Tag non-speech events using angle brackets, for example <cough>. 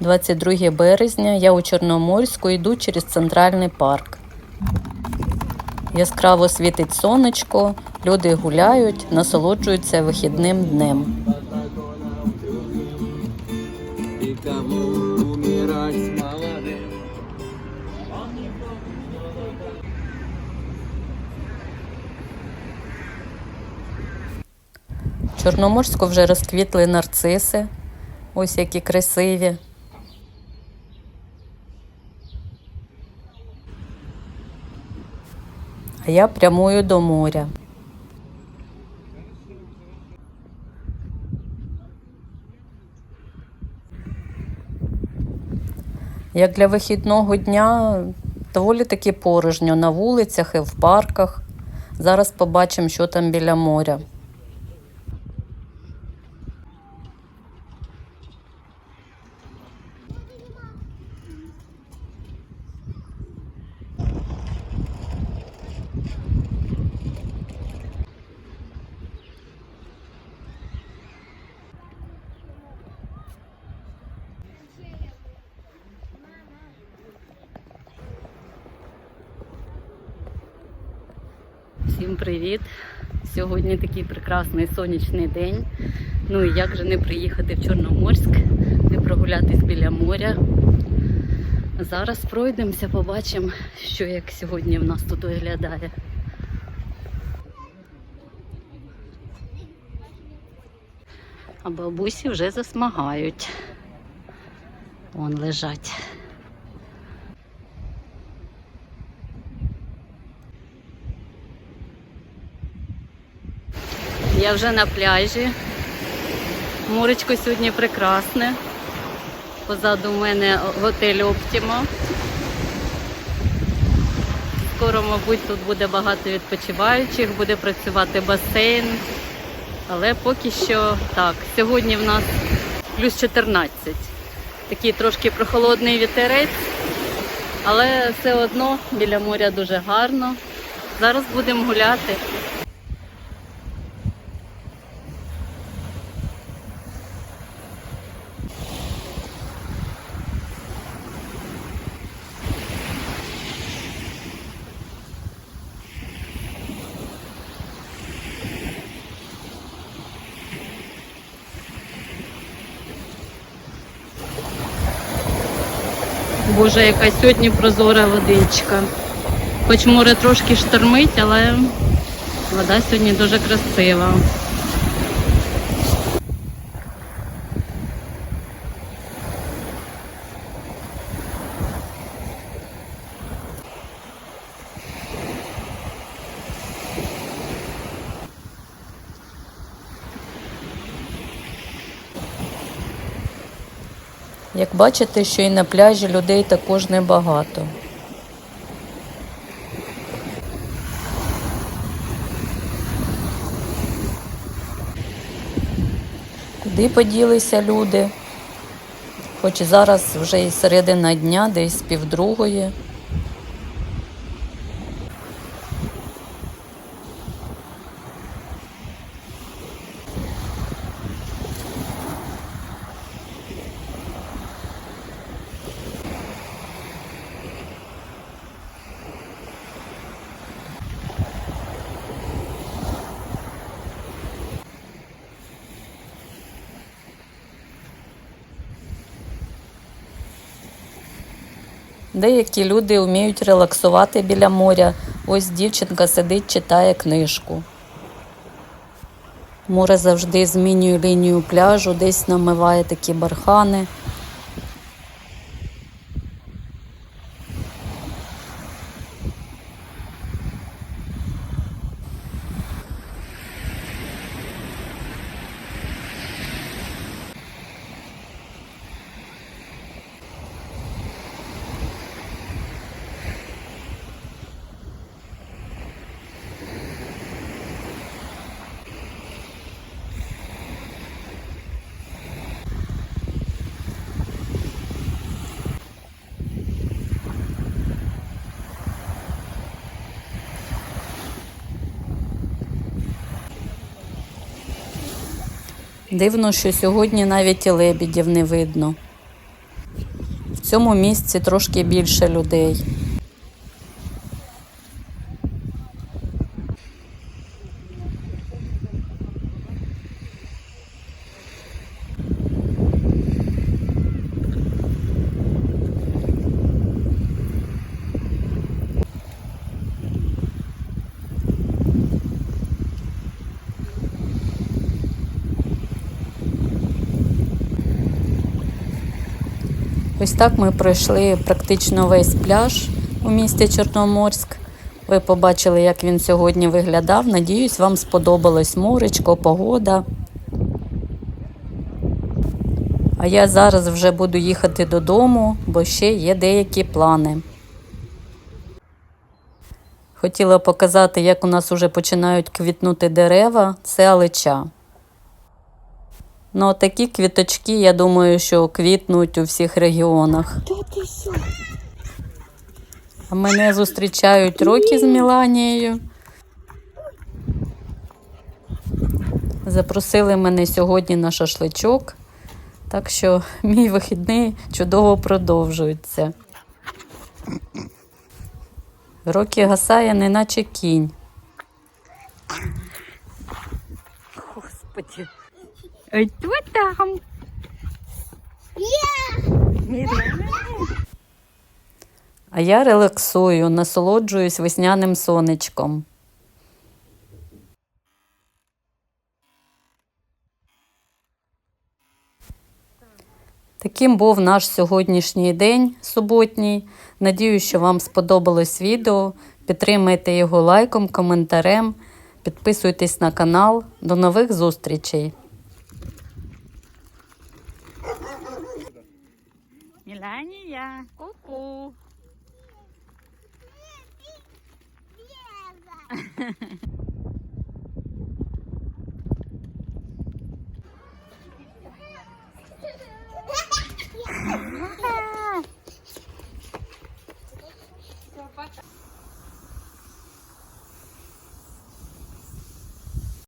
22 березня. Я у Чорноморську йду через центральний парк. Яскраво світить сонечко, люди гуляють, насолоджуються вихідним днем. Чорноморську вже розквітли нарциси, ось які красиві. А я прямую до моря. Як для вихідного дня доволі таки порожньо на вулицях і в парках. Зараз побачимо, що там біля моря. Всім привіт! Сьогодні такий прекрасний сонячний день. Ну і як же не приїхати в Чорноморськ, не прогулятись біля моря. Зараз пройдемося, побачимо, що як сьогодні в нас тут виглядає. А бабусі вже засмагають. Вон лежать. Я вже на пляжі. Моречко сьогодні прекрасне. Позаду мене готель Оптімо. Скоро, мабуть, тут буде багато відпочиваючих, буде працювати басейн. Але поки що так. Сьогодні в нас плюс 14. Такий трошки прохолодний вітерець, але все одно біля моря дуже гарно. Зараз будемо гуляти. Боже, яка сьогодні прозора водичка. Хоч море трошки штормить, але вода сьогодні дуже красива. Як бачите, що і на пляжі людей також небагато. Куди поділися люди? Хоч зараз вже і середина дня, десь півдругої. Деякі люди вміють релаксувати біля моря. Ось дівчинка сидить, читає книжку. Море завжди змінює лінію пляжу, десь намиває такі бархани. Дивно, що сьогодні навіть і лебідів не видно. В цьому місці трошки більше людей. Ось так ми пройшли практично весь пляж у місті Чорноморськ. Ви побачили, як він сьогодні виглядав. Надіюсь, вам сподобалось моречко, погода. А я зараз вже буду їхати додому, бо ще є деякі плани. Хотіла показати, як у нас уже починають квітнути дерева. Це алеча. Ну, такі квіточки, я думаю, що квітнуть у всіх регіонах. А мене зустрічають роки з Міланією. Запросили мене сьогодні на шашличок, так що мій вихідний чудово продовжується. Рокі гасає, неначе кінь. Господи. Хто там? А я релаксую, насолоджуюсь весняним сонечком. Таким був наш сьогоднішній день суботній. Надію, що вам сподобалось відео. Підтримайте його лайком, коментарем, підписуйтесь на канал. До нових зустрічей! Міланія, ку-ку. <laughs>